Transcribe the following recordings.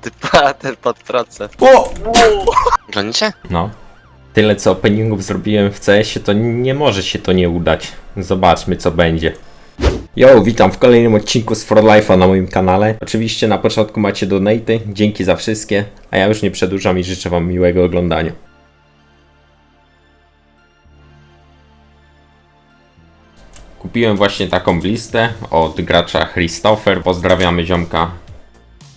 Ty pod procent. O! Gonicie? No. Tyle co openingów zrobiłem w CS-ie, to nie może się to nie udać. Zobaczmy co będzie. Yo, witam w kolejnym odcinku z For Life'a na moim kanale. Oczywiście na początku macie donaty, dzięki za wszystkie, a ja już nie przedłużam i życzę wam miłego oglądania. Kupiłem właśnie taką listę od gracza Christopher. Pozdrawiamy ziomka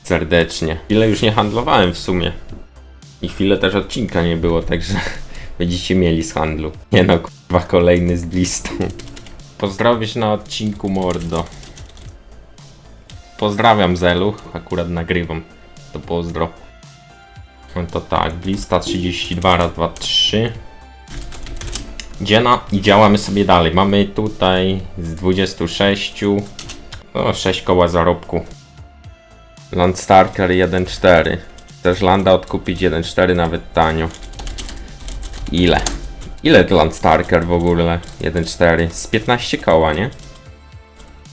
serdecznie. Ile już nie handlowałem w sumie. I chwilę też odcinka nie było, także będziecie mieli z handlu. Nie no, kurwa, kolejny z listą. Pozdrowisz na odcinku, mordo. Pozdrawiam Zelu, akurat nagrywam. To pozdro. No to tak, lista 32 raz 2, 3. Dziena i działamy sobie dalej. Mamy tutaj z 26, no 6 koła zarobku. Landstarker 1.4. Też Landa odkupić 1.4 nawet tanio. Ile? Ile to Landstarker w ogóle? 1.4. Z 15 koła, nie?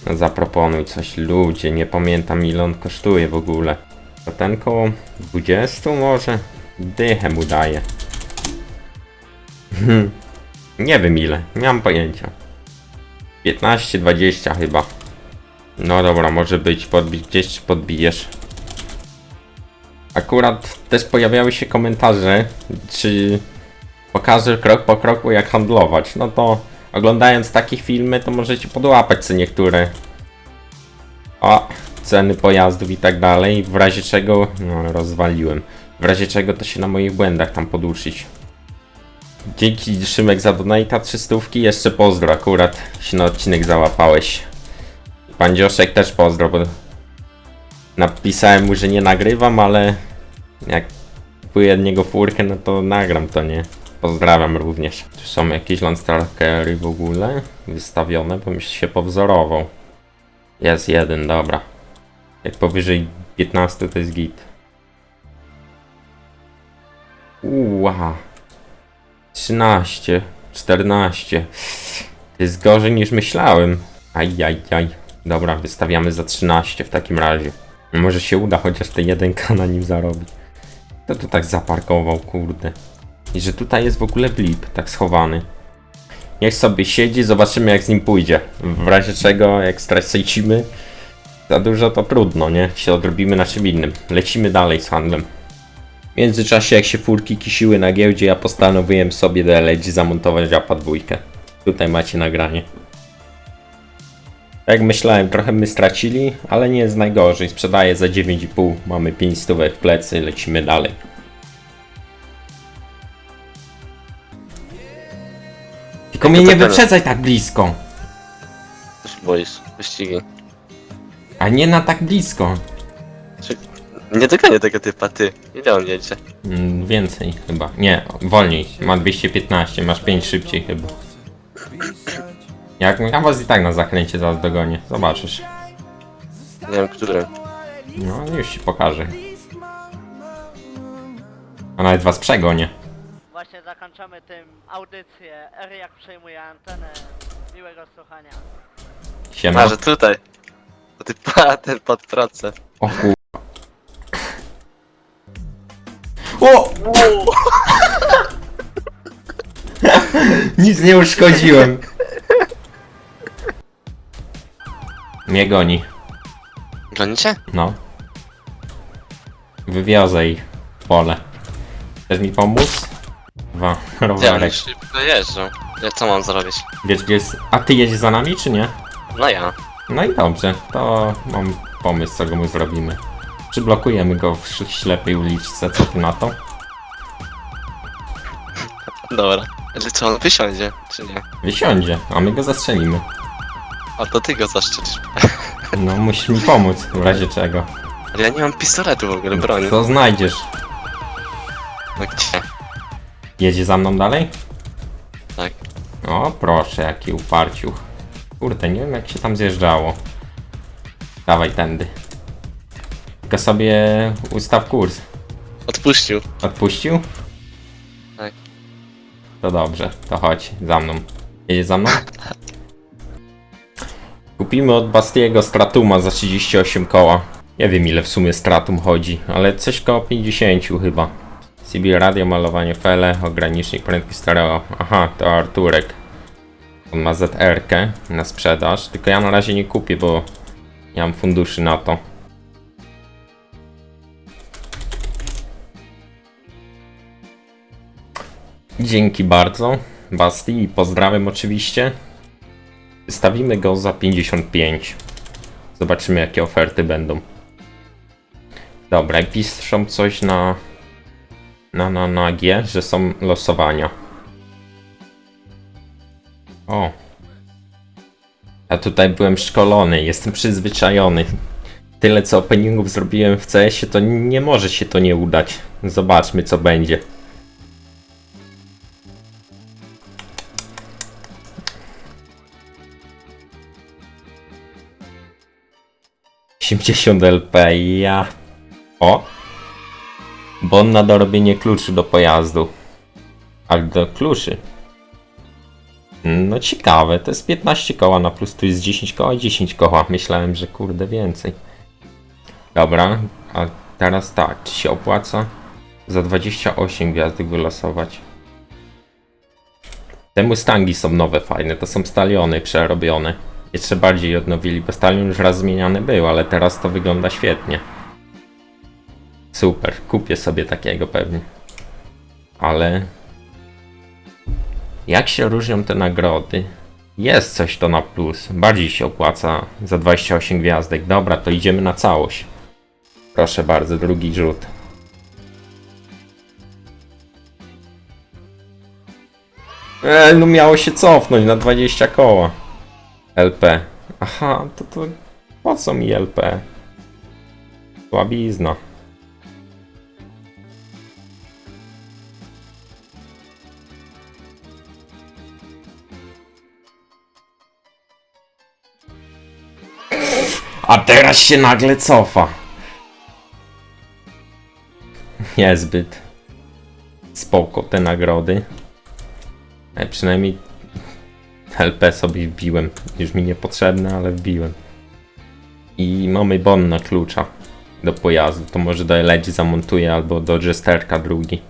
No zaproponuj coś ludzie, nie pamiętam ile on kosztuje w ogóle. To ten koło 20 może? Dychę mu daje. Nie wiem ile, nie mam pojęcia. 15-20 chyba. No dobra, może być, gdzieś podbijesz. Akurat też pojawiały się komentarze, czy pokażę krok po kroku jak handlować. No to oglądając takie filmy, to możecie podłapać co niektóre. O, ceny pojazdów i tak dalej. W razie czego, no rozwaliłem. W razie czego to się na moich błędach tam poduczyć. Dzięki Szymek za donata 300. Jeszcze pozdro, akurat się na odcinek załapałeś. Pan Dzioszek też pozdro, bo napisałem mu, że nie nagrywam, ale jak kupuję od niego furkę, no to nagram to, nie? Pozdrawiam również. Tu są jakieś landstarkery w ogóle wystawione, bo mi się powzorował. Jest jeden, dobra. Jak powyżej 15 to jest git. Uła. 13, 14. To jest gorzej niż myślałem. Ajajaj. Dobra, wystawiamy za 13 w takim razie. Może się uda chociaż te 1k na nim zarobić. Kto to tak zaparkował, kurde? I że tutaj jest w ogóle blip, tak schowany. Niech sobie siedzi, zobaczymy jak z nim pójdzie. W razie czego, jak stracimy za dużo, to trudno, nie? Się odrobimy na czym innym. Lecimy dalej z handlem. W międzyczasie, jak się furki kisiły na giełdzie, ja postanowiłem sobie do LG zamontować APA dwójkę. Tutaj macie nagranie. Jak myślałem, trochę my stracili, ale nie jest najgorzej. Sprzedaję za 9,5, mamy 5 stówek w plecy, lecimy dalej. Tylko mnie nie wyprzedzaj tak blisko, się boisz? Wyścigi. a nie na tak blisko. Nie dogonię tego typa, ty. Ile on jedzie? Mm, więcej chyba. Nie, wolniej. Ma 215, masz 5 szybciej chyba. Jak ja was i tak na zakręcie zaraz dogonię, zobaczysz. Nie wiem, którym. No, już ci pokażę. A nawet was przegonię. Właśnie zakończamy tym audycję. R jak przejmuje antenę. Miłego słuchania. Siema. A, że tutaj. To ty pater pod procent. O kur... O! Nic nie uszkodziłem. Mnie goni. Gonicie? No. Wywiozę ich w pole. Chcesz mi pomóc? Dwa, Ja rowerek. oni szybko jeżdżą. Ja co mam zrobić? Wiesz gdzie jest... A ty jedziesz za nami, czy nie? No ja. No i dobrze, to mam pomysł, co go mu zrobimy. Przyblokujemy go w sz- ślepej uliczce, co ty na to? Dobra. Ale co, on wysiądzie, czy nie? Wysiądzie, a my go zastrzelimy. A to ty go zaszczycisz. No, musisz mi pomóc, w razie czego. Ale ja nie mam pistoletu w ogóle, broni. To znajdziesz. No gdzie? Jedzie za mną dalej? Tak. O, proszę, jaki uparciuch. Kurde, nie wiem jak się tam zjeżdżało. Dawaj tędy. Tylko sobie ustaw kurs. Odpuścił. Odpuścił? Tak. To dobrze, to chodź za mną. Jedzie za mną? Kupimy od Bastiego Stratuma za 38 koła. Nie wiem ile w sumie stratum chodzi, ale coś koło 50 chyba. CB radio, malowanie fele, ogranicznik prędkość stereo. Aha, to Arturek. On ma ZR-kę na sprzedaż, tylko ja na razie nie kupię, bo nie mam funduszy na to. Dzięki bardzo, Basti, i pozdrawiam oczywiście. Wystawimy go za 55. Zobaczymy jakie oferty będą. Dobra, i piszą coś na na na na G, że są losowania. O. Ja tutaj byłem szkolony, jestem przyzwyczajony. Tyle co openingów zrobiłem w CS-ie, to nie może się to nie udać. Zobaczmy co będzie. Osiemdziesiąt LP, ja. O! Bon na dorobienie kluczy do pojazdu. Ale do kluczy. No ciekawe, to jest 15 koła na plus, tu jest 10 koła i 10 koła. Myślałem, że kurde więcej. Dobra, a teraz tak, czy się opłaca za 28 gwiazdek wylosować? Te Mustangi są nowe, fajne, to są staliony przerobione. Jeszcze bardziej odnowili, bo stalion już raz zmieniany był, ale teraz to wygląda świetnie. Super, kupię sobie takiego pewnie. Ale jak się różnią te nagrody? Jest coś to na plus. Bardziej się opłaca za 28 gwiazdek. Dobra, to idziemy na całość. Proszę bardzo, drugi rzut. E, no miało się cofnąć na 20 koła. LP. Aha, to to po co mi LP? Słabizna. A teraz się nagle cofa. Niezbyt spoko te nagrody. Ale przynajmniej LP sobie wbiłem. Już mi niepotrzebne, ale wbiłem. I mamy bon na klucza do pojazdu. To może do LG zamontuję albo do Jesterka drugi.